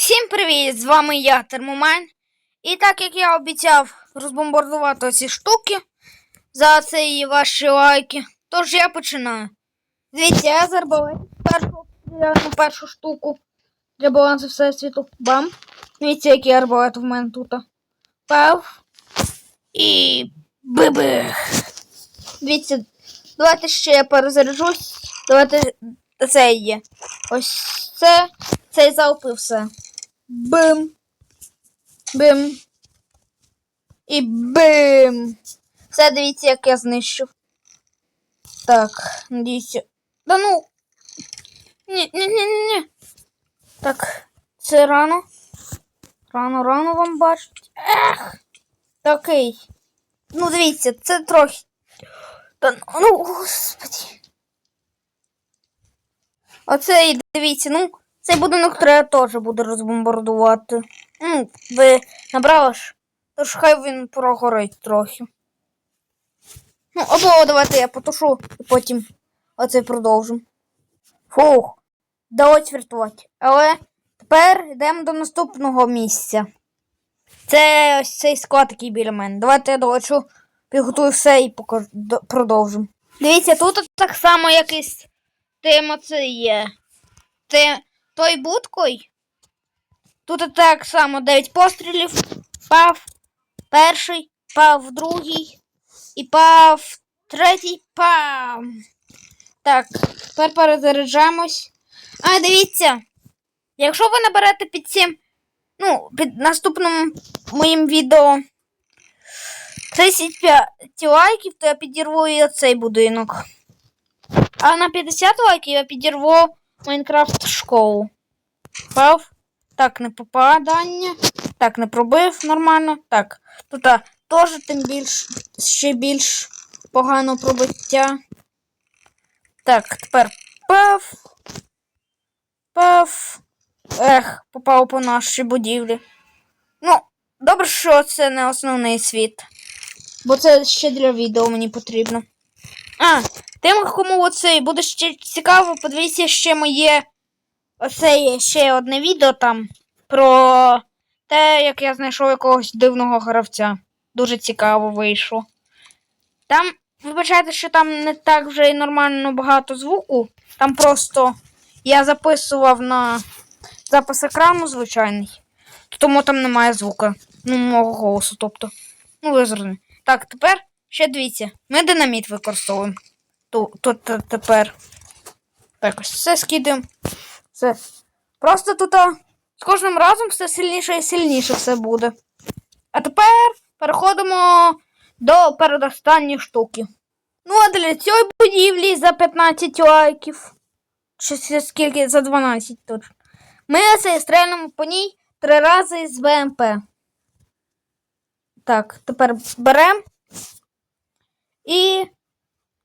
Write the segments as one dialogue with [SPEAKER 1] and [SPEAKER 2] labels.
[SPEAKER 1] Всім привіт! З вами я, Термомен. І так як я обіцяв розбомбардувати ці штуки за ці ваші лайки, тож я починаю. Дивіться, я з арбалету першу першу штуку для балансу всесвіту. Бам! Дивіться, який арбалет в мене тут. Пав. І бибих. Дивіться, давайте ще я перезаряджусь. Давайте це є. Ось це. Цей залп і все. Бим. Бим. І бим. Все, дивіться, як я знищив. Так, надіюся. Да ну. Ні, ні, ні, ні. Так, це рано. Рано, рано вам бачить. Ех. Такий. Ну, дивіться, це трохи. Та ну, господи. Оце і дивіться, ну, цей будинок треба теж буде розбомбардувати. Ну, ви набрали ж, тож хай він прогорить трохи. Ну, або давайте я потушу і потім оце продовжимо. Фух, вдалося врятувати. Але тепер йдемо до наступного місця. Це ось цей склад, який біля мене. Давайте я долечу, підготую все і покажу, до- продовжимо. Дивіться, тут так само, як і з тим оце є. Ти той будкой. Тут так само 9 пострілів. Пав перший, пав другий і пав третій пав. Так, тепер перезаряджаємось. А, дивіться. Якщо ви наберете під цим, ну, під наступним моїм відео 35 лайків, то я підірву і оцей будинок. А на 50 лайків я підірву Майнкрафт школу. Пав. Так, не попадання. Так, не пробив нормально. Так. Тут теж тим більш ще більш погано пробиття. Так, тепер пав. Пав. Ех, попав по нашій будівлі. Ну, добре, що це не основний світ. Бо це ще для відео мені потрібно. А, тим, кому оце буде ще цікаво, подивіться ще моє оце ще одне відео там про те, як я знайшов якогось дивного гравця. Дуже цікаво вийшло. Там, вибачайте, що там не так вже й нормально багато звуку. Там просто я записував на запис екрану звичайний, тому там немає звука. Ну, мого голосу, тобто. Ну, ви. Так, тепер ще дивіться. Ми динаміт використовуємо. Тут, тут те- тепер. Так, ось все скидаємо. Все. Просто тут з кожним разом все сильніше і сильніше все буде. А тепер переходимо до передостанньої штуки. Ну, а для цієї будівлі за 15 лайків. Чи скільки? За 12 точно. Ми це стрельнемо по ній три рази з БМП. Так, тепер беремо і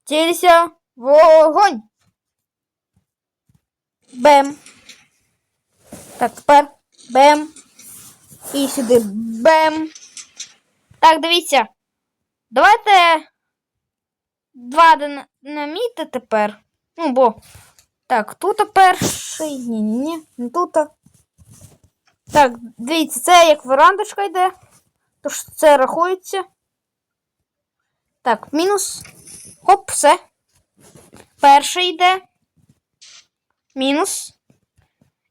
[SPEAKER 1] цілься вогонь. Бем. Так, тепер бем. І сюди бем. Так, дивіться. Давайте два дина- динаміти тепер. Ну, бо. Так, тут перший. Ні, ні, ні, не тут. Так, дивіться, це як верандочка йде. Тож це рахується. Так, мінус. Хоп, все. Перший йде. Мінус.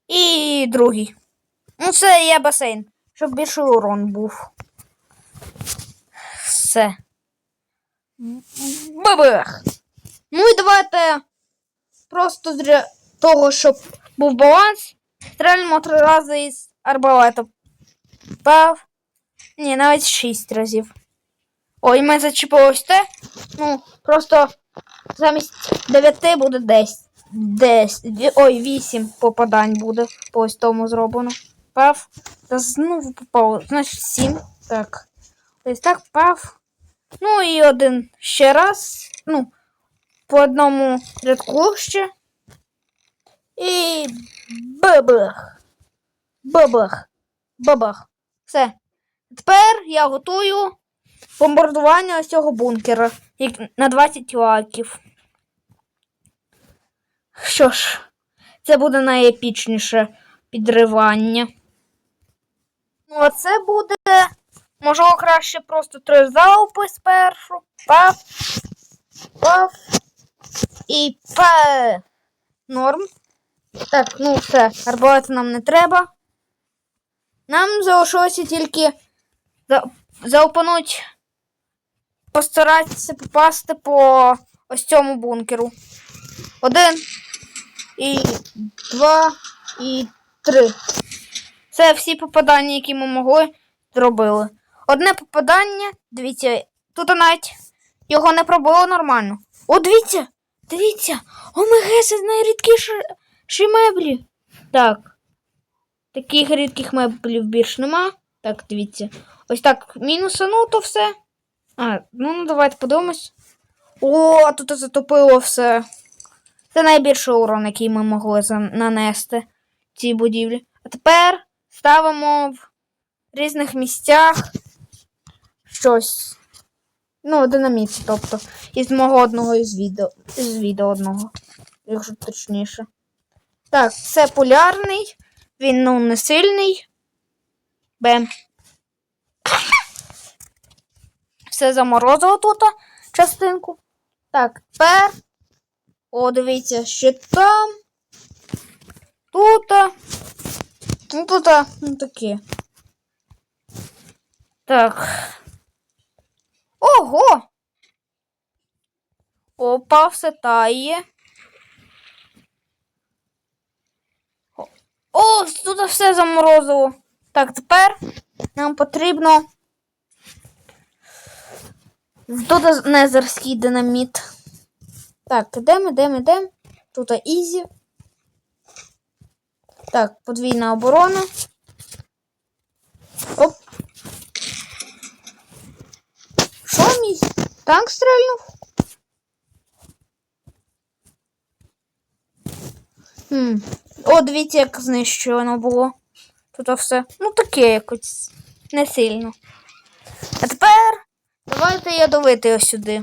[SPEAKER 1] І другий. Ну, це є басейн, щоб більший урон був. Все. Бабах! Ну і давайте просто для того, щоб був баланс, стрельнемо три рази із арбалета. Пав. Ні, навіть шість разів. Ой, ми зачепилось те. Ну, просто замість 9 буде 10. 10. Ой, 8 попадань буде по ось тому зроблено. Пав. Та знову попав. Значить 7. Так. Ось так пав. Ну і один ще раз. Ну, по одному рядку ще. І бабах. Бабах. Бабах. Все. Тепер я готую бомбардування ось цього бункера на 20 лайків. Що ж, це буде найепічніше підривання. Ну, а це буде. Можливо, краще просто три залпи спершу. Паф. Паф. І пе. Норм. Так, ну все, арбалет нам не треба. Нам залишилося тільки за... заупануть, постаратися попасти по ось цьому бункеру. Один і два і три. Це всі попадання, які ми могли, зробили. Одне попадання, дивіться, тут навіть його не пробило нормально. О, дивіться! Дивіться! ОМГ це найрідкіші меблі. Так. Таких рідких меблів більш нема. Так, дивіться. Ось так, мінуси, ну то все. А, ну, ну давайте подивимось. О, тут затопило все. Це найбільший урон, який ми могли нанести цій будівлі. А тепер ставимо в різних місцях щось. Ну, динаміт, тобто, із мого одного із відео. Із відео одного, якщо точніше. Так, це полярний. Він ну не сильний. Бем. Все заморозило тут частинку. Так, тепер. О, дивіться, ще там. Тут. Ну тут, ну таке. Так. Ого! Опа, все тає. О, тут все заморозило. Так, тепер нам потрібно. Тут незерський динаміт. Так, ідемо, ідемо, ідемо. Тут ізі. Так, подвійна оборона. Оп. Що мій? Танк стрельнув? Хм. О, дивіться, як знищено було. Тут все. Ну, таке якось. Не сильно. Давайте ядовити ось сюди.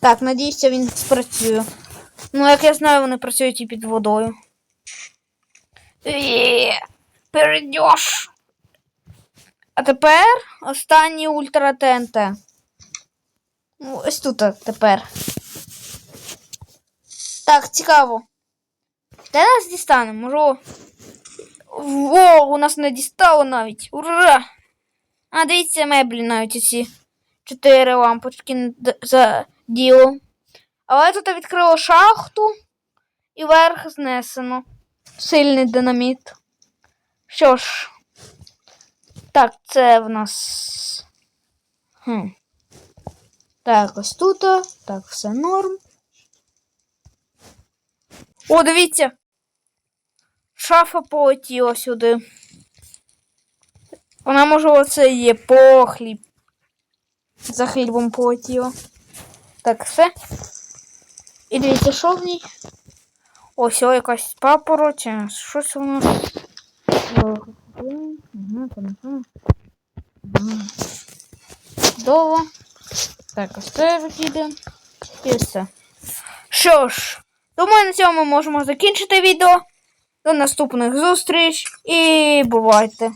[SPEAKER 1] Так, надіюся, він спрацює. Ну, як я знаю, вони працюють і під водою. Є, перейдеш. А тепер останній ультра ТНТ. Ну, ось тут тепер. Так, цікаво. Де нас дістане? Можу. Во, у нас не дістало навіть. Ура! А дивіться меблі навіть оці чотири лампочки за діло. Але тут відкрило шахту і верх знесено. Сильний динаміт. Що ж. Так, це в нас. Хм. Так, ось тут. Так, все норм. О, дивіться. Шафа полетіла сюди. Вона, може, оце є по хліб. За хлібом полетіла. Так, все. І дивіться, що в ній. Ось о, якась папороть. Щось у нас. Чудово. Так, ось це викидаємо. І все. Що ж, думаю, на цьому ми можемо закінчити відео. До наступних зустріч і бувайте!